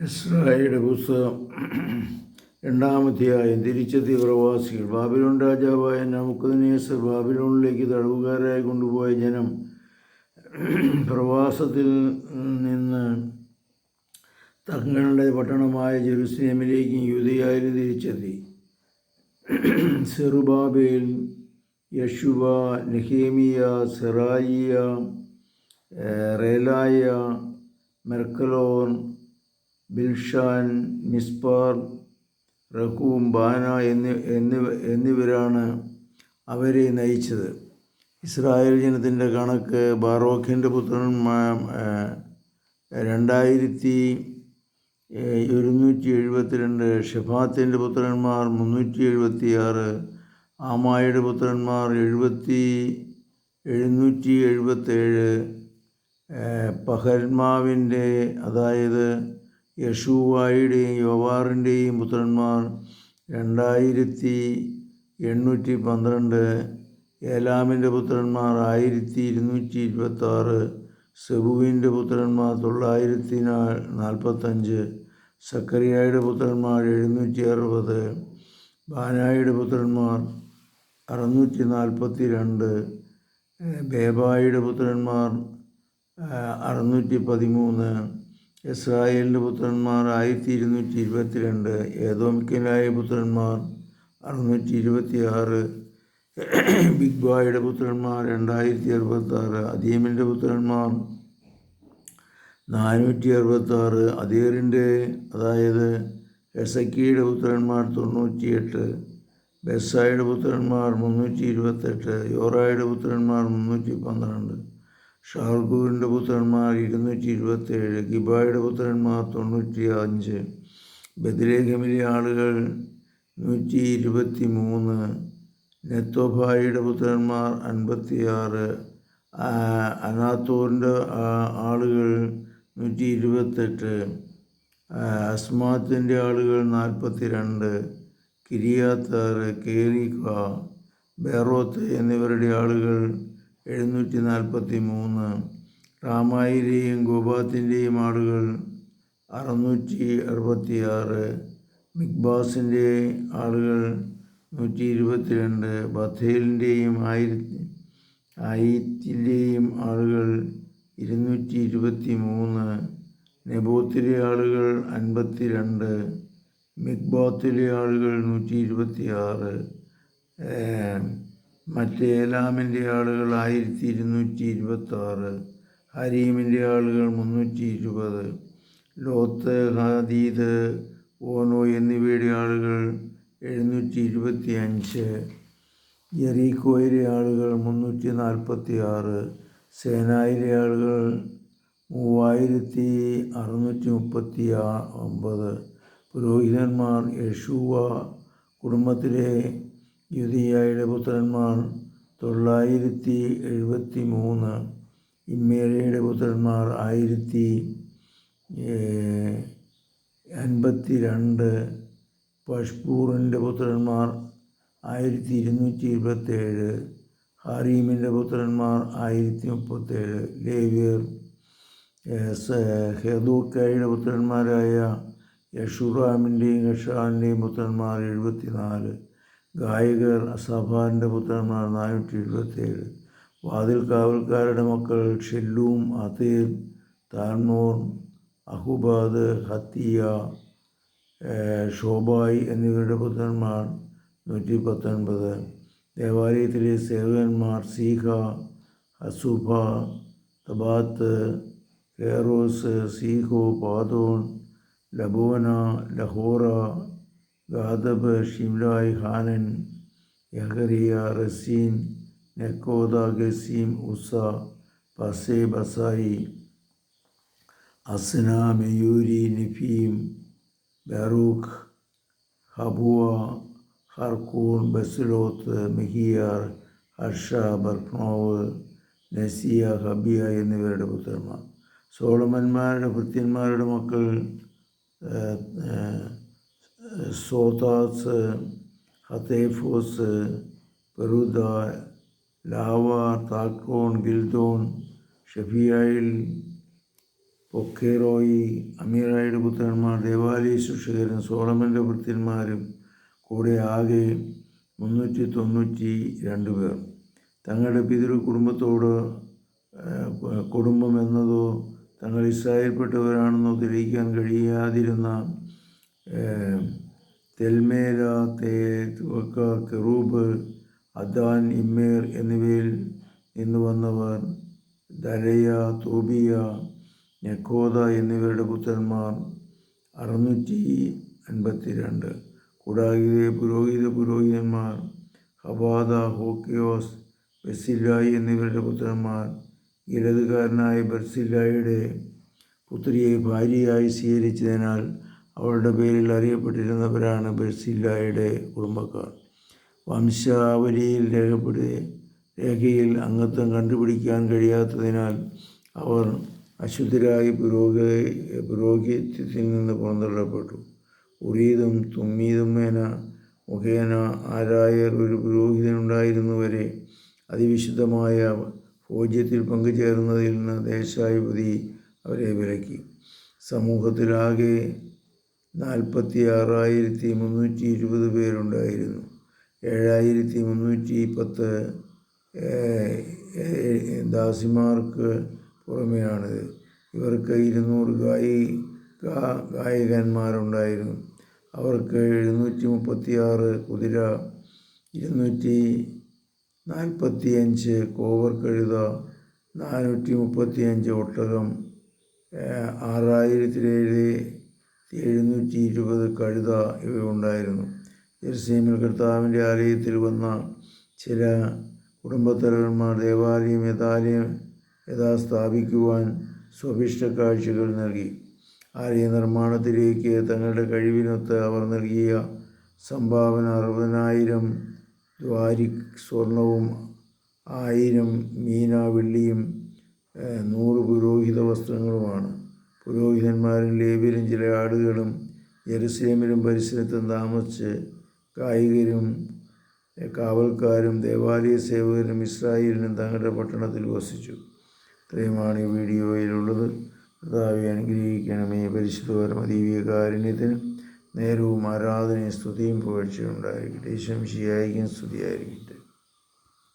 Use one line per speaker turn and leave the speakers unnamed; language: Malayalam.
ഇസ്രായേലിന്റെ പുസ്തകം രണ്ടാമധ്യായം തിരിച്ചെത്തിയ പ്രവാസികൾ ബാബിലോൺ രാജാവായ നമുക്കതിനേസർ ബാബിലോണിലേക്ക് തടവുകാരായി കൊണ്ടുപോയ ജനം പ്രവാസത്തിൽ നിന്ന് തങ്ങളുടെ പട്ടണമായ ജെറുസലേമിലേക്കും യുദ്ധയായാലും തിരിച്ചെത്തി. സെറുബാബേൽ യഷുബ നെഹേമിയ സെറായിയ റേലായ മെർക്കലോൻ ബിൽഷാൻ മിസ്പാർ റഹൂം ബാന എന്നി എന്നിവ എന്നിവരാണ് അവരെ നയിച്ചത്. ഇസ്രായേൽ ജനത്തിന്റെ കണക്ക് ബാറോഖിന്റെ പുത്രൻ രണ്ടായിരത്തി ഒരുന്നൂറ്റി എഴുപത്തിരണ്ട് ഷെഫാത്തിന്റെ പുത്രന്മാർ മുന്നൂറ്റി എഴുപത്തിയാറ് ആമായുടെ പുത്രന്മാർ എഴുപത്തി എഴുന്നൂറ്റി എഴുപത്തേഴ് പഹൽമാവിന്റെ അതായത് യഷൂവായുടെയും യോവാറിന്റെയും പുത്രന്മാർ രണ്ടായിരത്തി എണ്ണൂറ്റി പന്ത്രണ്ട് ഏലാമിന്റെ പുത്രന്മാർ ആയിരത്തി ഇരുന്നൂറ്റി ഇരുപത്താറ് സെബുവിന്റെ പുത്രന്മാർ തൊള്ളായിരത്തി നാ- നാൽപ്പത്തഞ്ച് സക്കറിയായുടെ പുത്രന്മാർ എഴുന്നൂറ്റി അറുപത് ബാനായുടെ പുത്രന്മാർ അറുന്നൂറ്റി നാൽപ്പത്തി രണ്ട് ബേബായുടെ പുത്രന്മാർ അറുന്നൂറ്റി പതിമൂന്ന് ഇസ്രായേലിന്റെ പുത്രന്മാർ ആയിരത്തി ഇരുന്നൂറ്റി ഇരുപത്തിരണ്ട് ഏതോമിക്കലായ പുത്രന്മാർ അറുന്നൂറ്റി ഇരുപത്തി ആറ് ബിഗ് ബായുടെ പുത്രന്മാർ രണ്ടായിരത്തി അറുപത്തി ആറ് അദീമിന്റെ പുത്രന്മാർ നാനൂറ്റി അറുപത്തി ആറ് അദീറിന്റെ അതായത് എസക്കിയുടെ പുത്രന്മാർ തൊണ്ണൂറ്റിയെട്ട് ബെസ്സായുടെ പുത്രന്മാർ മുന്നൂറ്റി ഇരുപത്തെട്ട് യോറായുടെ പുത്രന്മാർ മുന്നൂറ്റി പന്ത്രണ്ട് ഷാർഗൂറിന്റെ പുത്രന്മാർ ഇരുന്നൂറ്റി ഇരുപത്തേഴ് ഗിബായുടെ പുത്രന്മാർ തൊണ്ണൂറ്റി അഞ്ച് ബദ്രേഖമിലെ ആളുകൾ നൂറ്റി ഇരുപത്തി മൂന്ന് നെത്തോഭായിയുടെ പുത്രന്മാർ അൻപത്തിയാറ് അനാത്തോറിന്റെ ആളുകൾ നൂറ്റി ഇരുപത്തെട്ട് അസ്മാത്തിന്റെ ആളുകൾ നാൽപ്പത്തി രണ്ട് കിരിയാത്താറ് കേറിക്ക ബേറോത്ത് എന്നിവരുടെ ആളുകൾ എഴുന്നൂറ്റി നാൽപ്പത്തി മൂന്ന് റാമായിലെയും ഗോപാത്തിന്റെയും ആടുകൾ അറുന്നൂറ്റി അറുപത്തി ആറ് മിക്ബാസിന്റെ ആളുകൾ നൂറ്റി ഇരുപത്തിരണ്ട് ബഥേലിന്റെയും ആയിരത്തി ആയിത്തിന്റെയും ആളുകൾ ഇരുന്നൂറ്റി ഇരുപത്തി മൂന്ന് നെബോത്തിലെ ആളുകൾ അൻപത്തി രണ്ട് മിക്ബാത്തിലെ ആളുകൾ നൂറ്റി ഇരുപത്തി ആറ് മറ്റേ ഏലാമിന്റെ ആളുകൾ ആയിരത്തി ഇരുന്നൂറ്റി ഇരുപത്താറ് ഹരീമിന്റെ ആളുകൾ മുന്നൂറ്റി ഇരുപത് ലോത്ത് ഹദീദ് ഓനോ എന്നിവയുടെ ആളുകൾ എഴുന്നൂറ്റി ഇരുപത്തി അഞ്ച് ജെറീക്കോയിലെ ആളുകൾ മുന്നൂറ്റി നാൽപ്പത്തി ആറ് സേനായിലെ ആളുകൾ മൂവായിരത്തി അറുന്നൂറ്റി മുപ്പത്തി ആ- ഒമ്പത് പുരോഹിതന്മാർ യശുവ കുടുംബത്തിലെ യുദിയായുടെ പുത്രന്മാർ തൊള്ളായിരത്തി എഴുപത്തി മൂന്ന് ഇമ്മേരയുടെ പുത്രന്മാർ ആയിരത്തി അൻപത്തി രണ്ട് പഷ്പൂറിന്റെ പുത്രന്മാർ ആയിരത്തി ഇരുന്നൂറ്റി ഇരുപത്തേഴ് ഹാരീമിന്റെ പുത്രന്മാർ ആയിരത്തി മുപ്പത്തേഴ് ലേവ്യർ ഹെദൂക്കായുടെ പുത്രന്മാരായ യഷുറാമിന്റെയും യഷാന്റെയും പുത്രന്മാർ എഴുപത്തിനാല് ഗായകർ അസഫാന്റെ പുത്രന്മാർ നാനൂറ്റി എഴുപത്തേഴ് വാതിൽ കാവൽക്കാരുടെ മക്കൾ ഷെല്ലൂം അതീർ താൻമോർ അഹുബാദ് ഹത്തിയ ഷോബായ് എന്നിവരുടെ പുത്രന്മാർ നൂറ്റി പത്തൊൻപത്. ദേവാലയത്തിലെ സേവകന്മാർ Ziha Hasupha Tabbaoth Keros Siaha Padon Lebanah ലഹോറ ഗാദബ് ഷിംലായ് Hanan യഹറിയ Rezin Nekoda Gazzam Uzza Paseah Besai Asnah മെയൂരി Nephisim ബറൂഖ് ഹബുവ ഹർക്കൂൺ ബസിലോത്ത് മെഹിയാർ ഹർഷ ബർക്നോവ് നസിയ ഹബിയ എന്നിവരുടെ പുത്രന്മാർ. സോളമന്മാരുടെ ഭൃത്യന്മാരുടെ മക്കൾ സോതാസ് ഹത്തേഫോസ് പെറുദ ലാവ താക്കോൺ ഗിൽദോൺ ഷഫിയായിൽ പൊക്കേറോയി അമീറായുടെ പുത്രന്മാർ ദേവാലയ ശിക്ഷകരും സോളമന്റെ പുത്രന്മാരും കൂടെ ആകെ മുന്നൂറ്റി തൊണ്ണൂറ്റി രണ്ട് പേർ. തങ്ങളുടെ പിതൃ കുടുംബത്തോട് കുടുംബം എന്നതോ തങ്ങൾ ഇസ്രായേൽപ്പെട്ടവരാണെന്നോ തെളിയിക്കാൻ കഴിയാതിരുന്ന ഏഹ്, തെൽമേല തേ തുവക്ക കെറൂബ് അദാൻ ഇമ്മേർ എന്നിവയിൽ നിന്ന് വന്നവർ ദലയ തോബിയ നെക്കോദ എന്നിവരുടെ പുത്രന്മാർ അറുന്നൂറ്റി അൻപത്തി രണ്ട് കൂടാതെ പുരോഹിത പുരോഹിതന്മാർ ഹബാദ ഹോക്കിയോസ് ബെസില്ലായി എന്നിവരുടെ പുത്രന്മാർ ഇടതുകാരനായ ബെർസില്ലായിയുടെ പുത്രിയെ ഭാര്യയായി സ്വീകരിച്ചതിനാൽ അവളുടെ പേരിൽ അറിയപ്പെട്ടിരുന്നവരാണ് ബെർസില്ലായുടെ കുടുംബക്കാർ. വംശാവലിയിൽ രേഖപ്പെടുത്തി രേഖയിൽ അംഗത്വം കണ്ടുപിടിക്കാൻ കഴിയാത്തതിനാൽ അവർ അശുദ്ധരായി പുരോഗ പുരോഹിത്യത്തിൽ നിന്ന് പുറന്തള്ളപ്പെട്ടു. ഉറീതും തുമ്മീതും മേന മുഖേന ആരായർ ഒരു പുരോഹിതനുണ്ടായിരുന്നുവരെ അതിവിശുദ്ധമായ ഭോജ്യത്തിൽ പങ്കുചേർന്നതിൽ നിന്ന് ദേശാധിപതി അവരെ വിലക്കി. സമൂഹത്തിലാകെ നാൽപ്പത്തി ആറായിരത്തി മുന്നൂറ്റി ഇരുപത് പേരുണ്ടായിരുന്നു ഏഴായിരത്തി മുന്നൂറ്റി പത്ത് ദാസിമാർക്ക് പുറമെയാണിത്. ഇവർക്ക് ഇരുന്നൂറ് ഗായി ഗാ- ഗായകന്മാരുണ്ടായിരുന്നു. അവർക്ക് എഴുന്നൂറ്റി മുപ്പത്തി ആറ് കുതിര ഇരുന്നൂറ്റി നാൽപ്പത്തി അഞ്ച് കോവർ കഴുത നാനൂറ്റി മുപ്പത്തി അഞ്ച് ഒട്ടകം ആറായിരത്തിലേഴ് എഴുന്നൂറ്റി ഇരുപത് കഴുത ഇവയുണ്ടായിരുന്നു. ജെറുസലേമിൽ കർത്താവിന്റെ ആലയത്തിൽ വന്ന ചില കുടുംബത്തലവന്മാർ ദേവാലയം യഥാലയം യഥാ സ്ഥാപിക്കുവാൻ സ്വഭിഷ്ട കാഴ്ചകൾ നൽകി. ആലയ നിർമ്മാണത്തിലേക്ക് തങ്ങളുടെ കഴിവിനൊത്ത് അവർ നൽകിയ സംഭാവന അറുപതിനായിരം ദ്വാരിക് സ്വർണവും ആയിരം മീന വെള്ളിയും നൂറ് പുരോഹിത വസ്ത്രങ്ങളുമാണ്. പുരോഹിതന്മാരും ലേവ്യരും ചില ആടുകളും ജെറുസലേമിലും പരിസരത്തും താമസിച്ച് കായികരും കാവൽക്കാരും ദേവാലയ സേവകരും ഇസ്രായേലിനും തങ്ങളുടെ പട്ടണത്തിൽ വസിച്ചു. ഇത്രയുമാണ് ഈ വീഡിയോയിലുള്ളത്. കർത്താവെ അനുഗ്രഹിക്കണമേ. പരിശുദ്ധപരമ ദിവ്യകാരുണ്യത്തിന് നേരവും ആരാധനയും സ്തുതിയും പുകഴ്ചയുണ്ടായിരിക്കട്ടെ ശംശിയായിരിക്കും സ്തുതിയായിരിക്കട്ടെ.